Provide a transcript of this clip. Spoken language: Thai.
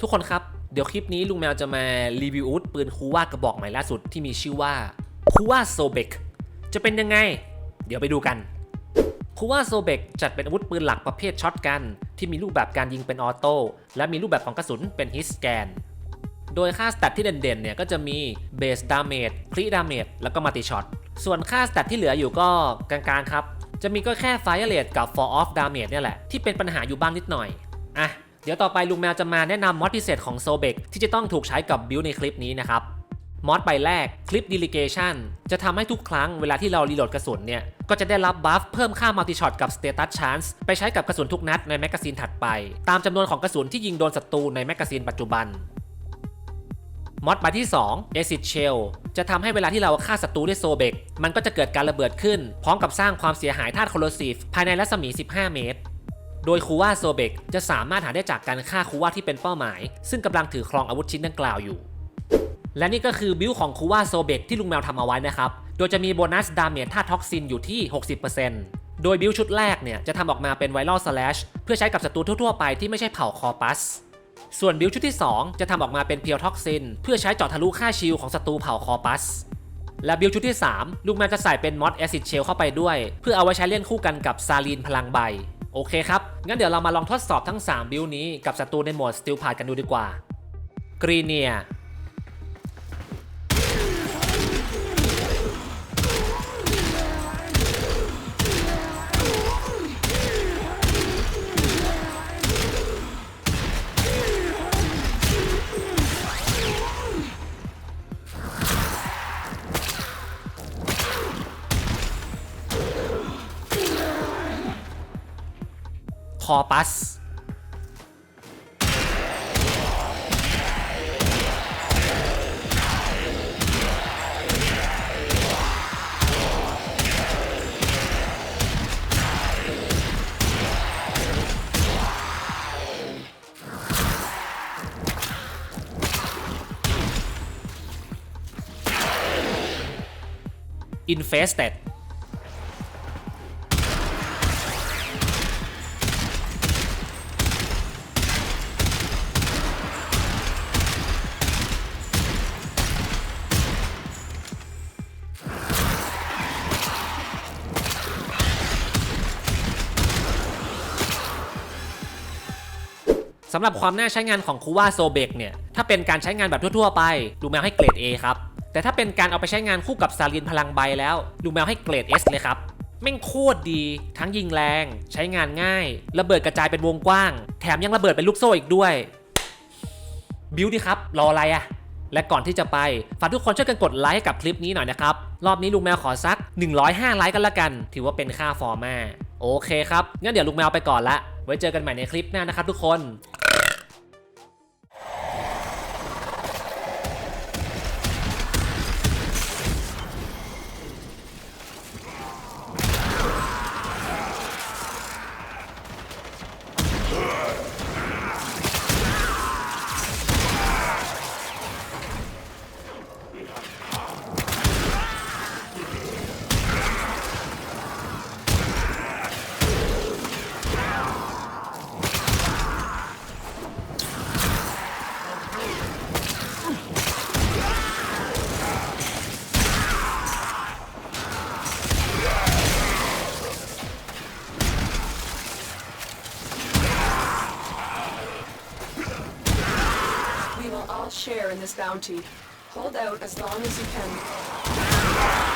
ทุกคนครับ เดี๋ยวคลิปนี้ลุงแมวจะมารีวิวอาวุธปืนคูว่ากระบอกใหม่ล่าสุดที่มีชื่อว่าคูว่าโซเบกจะเป็นยังไง เดี๋ยวไปดูกันคูว่าโซเบกจัดเป็นอาวุธปืนหลักประเภทช็อตกัน ที่มีรูปแบบการยิงเป็นออโต้และมีรูปแบบของกระสุนเป็นฮิสแกน โดยค่าสแตทที่เด่นๆเนี่ยก็จะมีเบสดาเมจครีดาเมจแล้วก็มัลติช็อตส่วนค่าสแตทที่เหลืออยู่ก็กลางๆครับจะมีก็แค่ไฟเรทกับ for off damage เนี่ยแหละที่เป็นปัญหาอยู่บ้างนิดหน่อยอะ ดี๋ยวต่อไปลุงแมวจะมาแนะนำมอดพิเศษของโซเบกที่จะต้องถูกใช้กับบิลในคลิปนี้นะครับมอดใบแรกคลิป delegation จะทำให้ทุกครั้งเวลาที่เรารีโหลดกระสุนเนี่ย ก็จะได้รับบัฟเพิ่มค่ามัลติช็อตกับ status chance ไปใช้กับกระสุนทุกนัดในแมกกาซีนถัดไป ตามจำนวนของกระสุนที่ยิงโดนศัตรูในแมกกาซีนปัจจุบันมอดใบที่2 Acid Shell จะทำให้เวลาที่เราฆ่าศัตรูด้วยโซเบกมันก็จะเกิดการระเบิดขึ้น พร้อมกับสร้างความเสียหายธาตุโคลอซีฟภายในรัศมี 15 เมตร โดยคูว่าโซเบกจะสามารถหาได้จากการฆ่าคูว่าที่เป็นเป้าหมาย ซึ่งกำลังถือครองอาวุธชิ้นดังกล่าวอยู่ และนี่ก็คือบิลของคูว่าโซเบกที่ลุงแมวทำเอาไว้นะครับ โดยจะมีโบนัสดาเมจธาตุท็อกซินอยู่ที่ 60%โดยบิลชุดแรกเนี่ยจะทำออกมาเป็นไวรัลสแลชเพื่อใช้กับศัตรูทั่วๆไปที่ไม่ใช่เผ่าคอปัสส่วนบิลชุดที่ 2 จะทำออกมาเป็นเพียวท็อกซิน เพื่อใช้เจาะทะลุค่าชิลของศัตรูเผ่าคอปัส และบิลชุดที่ 3ลุงแมวจะใส่เป็นมอดแอซิดเชลเข้าไปด้วย เพื่อเอาไว้ใช้เล่นคู่กันกับซาลีนพลังใบ โอเคครับ งั้นเดี๋ยวเรามาลองทดสอบทั้ง 3 บิลนี้กับศัตรูในโหมดสติลพาดกันดูดีกว่า กรีเนีย คอปัสอินเฟสเต็ สำหรับความน่าใช้งานของคูว่าโซเบกเนี่ย ถ้าเป็นการใช้งานแบบทั่วๆไป ดูแมวให้เกรด A ครับ แต่ถ้าเป็นการเอาไปใช้งานคู่กับซาลินพลังใบแล้ว ดูแมวให้เกรด S เลยครับ แม่งโคตรดี ทั้งยิงแรง ใช้งานง่าย ระเบิดกระจายเป็นวงกว้าง แถมยังระเบิดเป็นลูกโซ่อีกด้วย บิวดีครับ รออะไรอะและก่อนที่จะไป ฝากทุกคนช่วยกันกดไลค์ให้กับคลิปนี้หน่อยนะครับ รอบนี้ลุงแมวขอสัก 105 ไลค์กันละกัน ถือว่าเป็นค่าฟอร์มาโอเคครับ งั้นเดี๋ยวลุงแมวไปก่อนละ ไว้เจอกันใหม่ในคลิปหน้านะครับทุกคน all share in this bounty. Hold out as long as you can.